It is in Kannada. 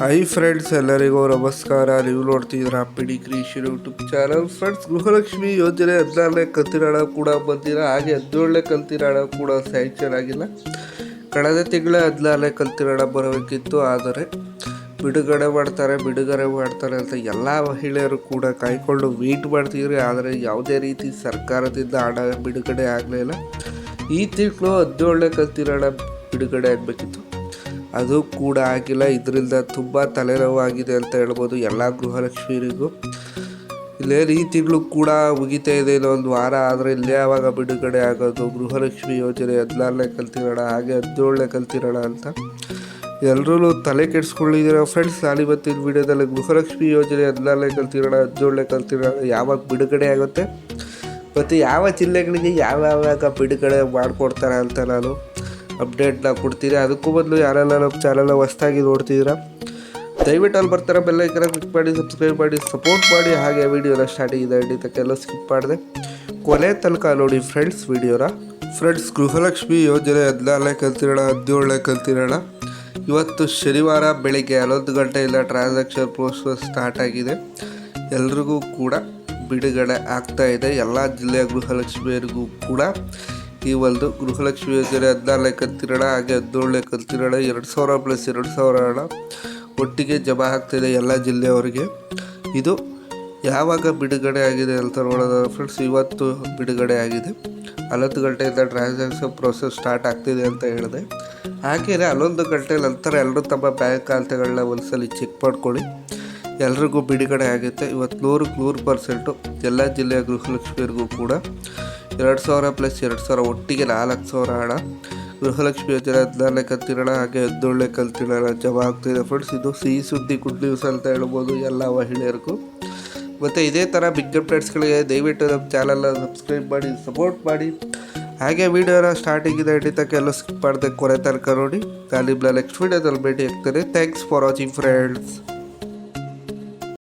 ಹಾಯ್ ಫ್ರೆಂಡ್ಸ್ ಎಲ್ಲರಿಗೂ ನಮಸ್ಕಾರ. ನೀವು ನೋಡ್ತಿದ್ದೀರಾ PD creation YouTube channel friends Gruhalakshmi ಯೋಜನೆ ಹದಿನಾರನೇ ಕಂತಿನ ಕೂಡ ಬಂದಿಲ್ಲ. ಹಾಗೆ ಹದಿನೇಳನೇ ಕಂತಿನ ಕೂಡ ಸ್ಯಾಂಕ್ಷನ್ ಆಗಿಲ್ಲ. ಕಳೆದ ತಿಂಗಳ ಹದಿನಾರನೇ ಕಂತಿನ ಬರಬೇಕಿತ್ತು. ಆದರೆ ಬಿಡುಗಡೆ ಮಾಡ್ತಾರೆ ಬಿಡುಗಡೆ ಮಾಡ್ತಾರೆ ಅಂತ ಎಲ್ಲ ಮಹಿಳೆಯರು ಕೂಡ ಕಾಯ್ಕೊಂಡು ವೇಟ್ ಮಾಡ್ತಿದ್ರು ಆದರೆ ಯಾವುದೇ ರೀತಿ ಸರ್ಕಾರದಿಂದ ಹಣ ಬಿಡುಗಡೆ ಆಗಲಿಲ್ಲ ಈ ತಿಂಗಳು ಹದಿನೇಳನೇ ಕಂತಿನ ಬಿಡುಗಡೆ ಆಗಬೇಕಿತ್ತು. ಅದು ಕೂಡ ಆಗಿಲ್ಲ. ಇದರಿಂದ ತುಂಬ ತಲೆನೋವಾಗಿದೆ ಅಂತ ಹೇಳ್ಬೋದು ಎಲ್ಲ ಗೃಹಲಕ್ಷ್ಮಿಯರಿಗೂ. ಇಲ್ಲೇ ಈ ತಿಂಗಳು ಕೂಡ ಮುಗಿತಾ ಇದೆ. ಇನ್ನೊಂದು ವಾರ ಆದರೆ ಇಲ್ಲೇ ಯಾವಾಗ ಬಿಡುಗಡೆ ಆಗೋದು. ಗೃಹಲಕ್ಷ್ಮಿ ಯೋಜನೆ ಹದಿನಾರನೇ ಕಲ್ತಿರೋಣ, ಹಾಗೆ ಹದಿನೇಳನೇ ಕಲ್ತಿರೋಣ ಅಂತ. ಎಲ್ಲರೂ ತಲೆ ಕೆಡಿಸ್ಕೊಂಡಿದ್ದೀರ ಫ್ರೆಂಡ್ಸ್ ನಾನು ಇವತ್ತಿನ ವಿಡಿಯೋದಲ್ಲಿ ಗೃಹಲಕ್ಷ್ಮಿ ಯೋಜನೆ ಹದಿನಾರನೇ ಕಲ್ತಿರೋಣ, ಹದಿನೇಳನೇ ಕಲ್ತಿರೋಣ ಯಾವಾಗ ಬಿಡುಗಡೆ ಆಗುತ್ತೆ? ಮತ್ತು ಯಾವ ಜಿಲ್ಲೆಗಳಿಗೆ ಯಾವ್ಯಾವಾಗ ಬಿಡುಗಡೆ ಮಾಡಿಕೊಡ್ತಾರೆ ಅಂತ ನಾನು ಅಪ್ಡೇಟ್ನ ಕೊಡ್ತೀರಿ? ಅದಕ್ಕೂ ಬದಲು ಯಾರೆಲ್ಲ ನಮ್ಮ ಚಾನಲ್ನ ಹೊಸ್ದಾಗಿ ನೋಡ್ತಿದ್ದೀರಾ? ದಯವಿಟ್ಟು ಅಲ್ಲಿ ಬರ್ತಾರೆ ಬೆಲ್ಲೈಕನ ಕ್ಲಿಕ್ ಮಾಡಿ ಸಬ್ಸ್ಕ್ರೈಬ್ ಮಾಡಿ ಸಪೋರ್ಟ್ ಮಾಡಿ. ಹಾಗೆ ವಿಡಿಯೋನ ಸ್ಟಾರ್ಟಿಂಗ್ ಇದೆ ತಕ್ಕೆಲ್ಲ ಸ್ಕಿಪ್ ಮಾಡಿದೆ ಕೊನೆ ತನಕ ನೋಡಿ ಫ್ರೆಂಡ್ಸ್ ವಿಡಿಯೋನ ಫ್ರೆಂಡ್ಸ್ ಗೃಹಲಕ್ಷ್ಮಿ ಯೋಜನೆ ಹದಿನಾರನೇ ಕಲ್ತಿರೋಣ ಹದಿನೇಳನೇ ಕಲ್ತಿರೋಣ ಇವತ್ತು ಶನಿವಾರ ಬೆಳಿಗ್ಗೆ ಹನ್ನೊಂದು ಗಂಟೆಯಿಂದ ಟ್ರಾನ್ಸಾಕ್ಷನ್ ಪ್ರೋಸೆಸ್ ಸ್ಟಾರ್ಟ್ ಆಗಿದೆ. ಎಲ್ರಿಗೂ ಕೂಡ ಬಿಡುಗಡೆ ಆಗ್ತಾ ಇದೆ. ಎಲ್ಲ ಜಿಲ್ಲೆಯ ಗೃಹಲಕ್ಷ್ಮಿಯರಿಗೂ ಕೂಡ ಈ ಒಂದು ಗೃಹಲಕ್ಷ್ಮಿ ಯೋಜನೆ ಹದಿನಾರನೇ ಕಂತಿರೋಣ, ಹಾಗೆ ಹದಿನೇಳನೇ ಕಂತಿರೋಣ, ಎರಡು ಸಾವಿರ ಪ್ಲಸ್ ಎರಡು ಸಾವಿರ ಹಣ ಒಟ್ಟಿಗೆ ಜಮಾ ಆಗ್ತಿದೆ ಎಲ್ಲ ಜಿಲ್ಲೆಯವರಿಗೆ. ಇದು ಯಾವಾಗ ಬಿಡುಗಡೆ ಆಗಿದೆ ಅಂತ ನೋಡೋದಾದ್ರೆ ಫ್ರೆಂಡ್ಸ್ ಇವತ್ತು ಬಿಡುಗಡೆ ಆಗಿದೆ. ಹನ್ನೊಂದು ಗಂಟೆಯಿಂದ ಟ್ರಾನ್ಸಾಕ್ಷನ್ ಪ್ರೋಸೆಸ್ ಸ್ಟಾರ್ಟ್ ಆಗ್ತಿದೆ ಅಂತ ಹೇಳಿದೆ. ಹಾಗೆಯೇ ಹನ್ನೊಂದು ಗಂಟೆ ನಂತರ ಎಲ್ಲರೂ ತಮ್ಮ ಬ್ಯಾಂಕ್ ಖಾತೆಗಳನ್ನ ಒಂದ್ಸಲಿ ಚೆಕ್ ಮಾಡ್ಕೊಳ್ಳಿ. ಎಲ್ರಿಗೂ ಬಿಡುಗಡೆ ಆಗುತ್ತೆ. ಇವತ್ತು ನೂರಕ್ಕೆ ನೂರು ಪರ್ಸೆಂಟು ಎಲ್ಲ ಜಿಲ್ಲೆಯ ಗೃಹಲಕ್ಷ್ಮಿಯರಿಗೂ ಕೂಡ ಎರಡು ಸಾವಿರ ಪ್ಲಸ್ ಎರಡು ಸಾವಿರ ಒಟ್ಟಿಗೆ ನಾಲ್ಕು ಸಾವಿರ ಹಣ. ಗೃಹಲಕ್ಷ್ಮಿ ಯೋಜನೆ ಹದಿನಾರನೇ ಕಲ್ತಿರೋಣ, ಹಾಗೆ ಹದಿನೇಳನೇ ಕಲ್ತಿರೋಣ, ಜಮಾ ಆಗ್ತಿದೆ ಫ್ರೆಂಡ್ಸ್ ಇದು ಸಿಹಿ ಸುದ್ದಿ, ಗುಡ್ ನ್ಯೂಸ್ ಅಂತ ಹೇಳ್ಬೋದು ಎಲ್ಲ ಮಹಿಳೆಯರಿಗೂ. ಮತ್ತು ಇದೇ ಥರ ಬಿಗ್ ಅಪ್ಡೇಟ್ಸ್ಗಳಿಗೆ ದಯವಿಟ್ಟು ನಮ್ಮ ಚಾನಲ್ನ ಸಬ್ಸ್ಕ್ರೈಬ್ ಮಾಡಿ ಸಪೋರ್ಟ್ ಮಾಡಿ. ಹಾಗೆ ವೀಡಿಯೋನ ಸ್ಟಾರ್ಟಿಂಗಿಂದ ಹಿಡಿತಕ್ಕೆ ಎಲ್ಲ ಸ್ಕಿಪ್ ಮಾಡಿದೆ ಕೊನೆ ತನಕ ನೋಡಿ. ನಾನು ನಿಮ್ಮನ್ನ ನೆಕ್ಸ್ಟ್ ವೀಡಿಯೋದಲ್ಲಿ ಭೇಟಿ ಆಗ್ತಾರೆ ಥ್ಯಾಂಕ್ಸ್ ಫಾರ್ ವಾಚಿಂಗ್ ಫ್ರೆಂಡ್ಸ್